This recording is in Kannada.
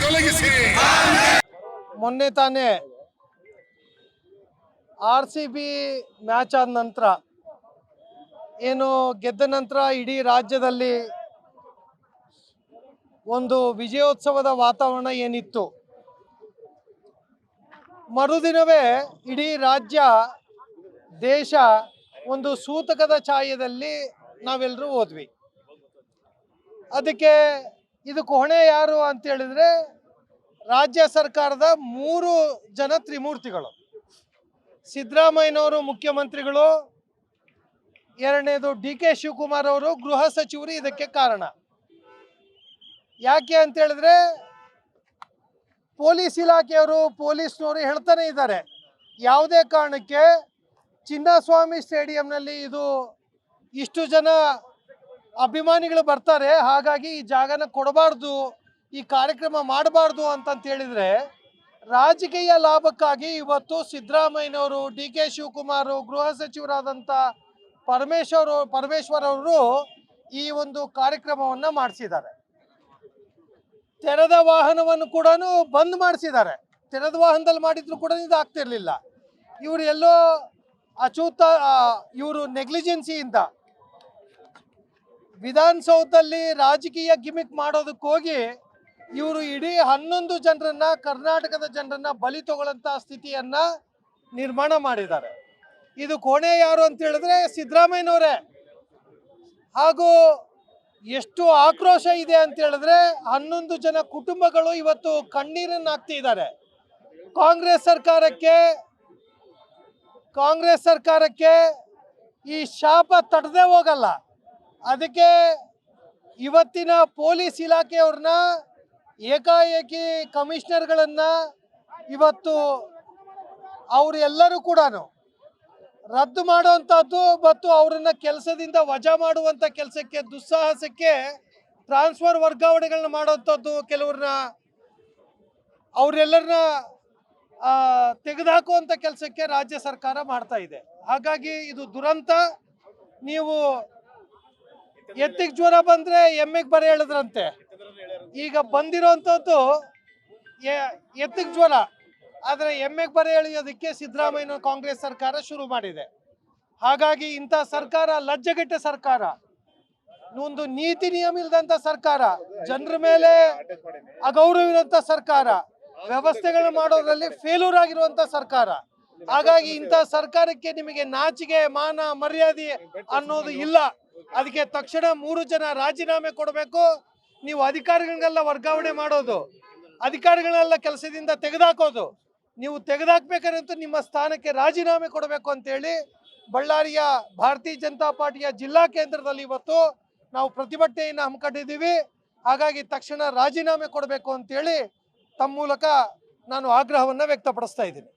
ತೊಲಗಿಸಿ. ಮೊನ್ನೆ ತಾನೇ ಆರ್ ಸಿ ಬಿ ಮ್ಯಾಚ್ ಆದ ನಂತರ ಏನು ಗೆದ್ದ ನಂತರ ಇಡೀ ರಾಜ್ಯದಲ್ಲಿ ಒಂದು ವಿಜಯೋತ್ಸವದ ವಾತಾವರಣ ಏನಿತ್ತು? ಮರುದಿನವೇ ಇಡೀ ರಾಜ್ಯ, ದೇಶ ಒಂದು ಸೂತಕದ ಛಾಯದಲ್ಲಿ ನಾವೆಲ್ಲರೂ ಹೋದ್ವಿ. ಅದಕ್ಕೆ ಇದಕ್ಕೆ ಹೊಣೆ ಯಾರು ಅಂತ ಹೇಳಿದ್ರೆ ರಾಜ್ಯ ಸರ್ಕಾರದ ಮೂರು ಜನ ತ್ರಿಮೂರ್ತಿಗಳು. ಸಿದ್ದರಾಮಯ್ಯನವರು ಮುಖ್ಯಮಂತ್ರಿಗಳು, ಎರಡನೇದು ಡಿ ಕೆ ಶಿವಕುಮಾರ್ ಅವರು ಗೃಹ ಸಚಿವರು ಇದಕ್ಕೆ ಕಾರಣ. ಯಾಕೆ ಅಂತ ಹೇಳಿದ್ರೆ ಪೊಲೀಸ್ ಇಲಾಖೆಯವರು ಪೊಲೀಸ್ನವರು ಹೇಳ್ತಾನೆ ಇದ್ದಾರೆ. ಯಾವುದೇ ಕಾರಣಕ್ಕೆ ಚಿನ್ನಸ್ವಾಮಿ ಸ್ಟೇಡಿಯಂನಲ್ಲಿ ಇದು ಇಷ್ಟು ಜನ ಅಭಿಮಾನಿಗಳು ಬರ್ತಾರೆ, ಹಾಗಾಗಿ ಈ ಜಾಗನ ಕೊಡಬಾರ್ದು, ಈ ಕಾರ್ಯಕ್ರಮ ಮಾಡಬಾರ್ದು ಅಂತಂತ ಹೇಳಿದರೆ ರಾಜಕೀಯ ಲಾಭಕ್ಕಾಗಿ ಇವತ್ತು ಸಿದ್ದರಾಮಯ್ಯನವರು, ಡಿ ಕೆ ಶಿವಕುಮಾರ್, ಗೃಹ ಸಚಿವರಾದಂಥ ಪರಮೇಶ್ವರ ಪರಮೇಶ್ವರ್ ಅವರು ಈ ಒಂದು ಕಾರ್ಯಕ್ರಮವನ್ನು ಮಾಡಿಸಿದ್ದಾರೆ. ತೆರೆದ ವಾಹನವನ್ನು ಕೂಡ ಬಂದ್ ಮಾಡಿಸಿದ್ದಾರೆ. ತೆರೆದ ವಾಹನದಲ್ಲಿ ಮಾಡಿದ್ರು ಕೂಡ ಇದು ಆಗ್ತಿರ್ಲಿಲ್ಲ. ಇವರು ಎಲ್ಲೋ ಅಚೂತ ಇವರು ನೆಗ್ಲಿಜೆನ್ಸಿಯಿಂದ ವಿಧಾನಸೌಧದಲ್ಲಿ ರಾಜಕೀಯ ಗಿಮಿಕ್ ಮಾಡೋದಕ್ಕೆ ಹೋಗಿ ಇವರು ಇಡೀ ಹನ್ನೊಂದು ಜನರನ್ನ, ಕರ್ನಾಟಕದ ಜನರನ್ನ ಬಲಿ ತಗೊಳ್ಳಂತ ಸ್ಥಿತಿಯನ್ನ ನಿರ್ಮಾಣ ಮಾಡಿದ್ದಾರೆ. ಇದು ಕೋಣೆ ಯಾರು ಅಂತ ಹೇಳಿದ್ರೆ ಸಿದ್ದರಾಮಯ್ಯನವರೇ. ಹಾಗೂ ಎಷ್ಟು ಆಕ್ರೋಶ ಇದೆ ಅಂತ ಹೇಳಿದ್ರೆ ಹನ್ನೊಂದು ಜನ ಕುಟುಂಬಗಳು ಇವತ್ತು ಕಣ್ಣೀರನ್ನು ಹಾಕ್ತಿದ್ದಾರೆ ಕಾಂಗ್ರೆಸ್ ಸರ್ಕಾರಕ್ಕೆ ಕಾಂಗ್ರೆಸ್ ಸರ್ಕಾರಕ್ಕೆ ಈ ಶಾಪ ತಡದೇ ಹೋಗಲ್ಲ. ಅದಕ್ಕೆ ಇವತ್ತಿನ ಪೊಲೀಸ್ ಇಲಾಖೆಯವ್ರನ್ನ, ಏಕಾಏಕಿ ಕಮಿಷನರ್ಗಳನ್ನು ಇವತ್ತು ಅವರೆಲ್ಲರೂ ಕೂಡ ರದ್ದು ಮಾಡುವಂಥದ್ದು ಮತ್ತು ಅವರನ್ನ ಕೆಲಸದಿಂದ ವಜಾ ಮಾಡುವಂಥ ಕೆಲಸಕ್ಕೆ, ದುಸ್ಸಾಹಸಕ್ಕೆ ಟ್ರಾನ್ಸ್ಫರ್ ವರ್ಗಾವಣೆಗಳನ್ನ ಮಾಡುವಂಥದ್ದು ಕೆಲವ್ರನ್ನ ಅವರೆಲ್ಲರನ್ನ ತೆಗೆದುಹಾಕುವಂಥ ಕೆಲಸಕ್ಕೆ ರಾಜ್ಯ ಸರ್ಕಾರ ಮಾಡ್ತಾ ಇದೆ. ಹಾಗಾಗಿ ಇದು ದುರಂತ. ನೀವು ಎತ್ತಿಗೆ ಜ್ವರ ಬಂದ್ರೆ ಎಮ್ಮೆಗೆ ಬರ ಹೇಳಿದ್ರಂತೆ ಈಗ ಬಂದಿರೋಂಥದ್ದು ಎ- ಎತ್ತಿಗೆ ಜ್ವರ. ಆದರೆ ಎಮ್ಮೆಗೆ ಬರ ಎಳೆಯೋದಕ್ಕೆ ಸಿದ್ದರಾಮಯ್ಯನ ಕಾಂಗ್ರೆಸ್ ಸರ್ಕಾರ ಶುರು ಮಾಡಿದೆ. ಹಾಗಾಗಿ ಇಂಥ ಸರ್ಕಾರ, ಲಜ್ಜೆಗೆಟ್ಟ ಸರ್ಕಾರ ಒಂದು ನೀತಿ ನಿಯಮ ಇಲ್ಲದಂತ ಸರ್ಕಾರ, ಜನರ ಮೇಲೆ ಅಗೌರವ ಇರುವಂತ ಸರ್ಕಾರ, ವ್ಯವಸ್ಥೆಗಳನ್ನು ಮಾಡೋದ್ರಲ್ಲಿ ಫೇಲ್ಯೂರ್ ಆಗಿರುವಂತ ಸರ್ಕಾರ. ಹಾಗಾಗಿ ಇಂಥ ಸರ್ಕಾರಕ್ಕೆ ನಿಮಗೆ ನಾಚಿಕೆ, ಮಾನ, ಮರ್ಯಾದೆ ಅನ್ನೋದು ಇಲ್ಲ. ಅದಕ್ಕೆ ತಕ್ಷಣ ಮೂರು ಜನ ರಾಜೀನಾಮೆ ಕೊಡಬೇಕು. ನೀವು ಅಧಿಕಾರಿಗಳನ್ನೆಲ್ಲ ವರ್ಗಾವಣೆ ಮಾಡೋದು, ಅಧಿಕಾರಿಗಳನ್ನೆಲ್ಲ ಕೆಲಸದಿಂದ ತೆಗೆದುಹಾಕೋದು ನೀವು ತೆಗೆದುಹಾಕ್ಬೇಕಾದಂತೂ ನಿಮ್ಮ ಸ್ಥಾನಕ್ಕೆ ರಾಜೀನಾಮೆ ಕೊಡಬೇಕು ಅಂತೇಳಿ ಬಳ್ಳಾರಿಯ ಭಾರತೀಯ ಜನತಾ ಪಾರ್ಟಿಯ ಜಿಲ್ಲಾ ಕೇಂದ್ರದಲ್ಲಿ ಇವತ್ತು ನಾವು ಪ್ರತಿಭಟನೆಯನ್ನು ಹಮ್ಮಿಕೊಂಡಿದ್ದೀವಿ. ಹಾಗಾಗಿ ತಕ್ಷಣ ರಾಜೀನಾಮೆ ಕೊಡಬೇಕು ಅಂತೇಳಿ ತಮ್ಮ ಮೂಲಕ ನಾನು ಆಗ್ರಹವನ್ನು ವ್ಯಕ್ತಪಡಿಸ್ತಾ ಇದ್ದೀನಿ.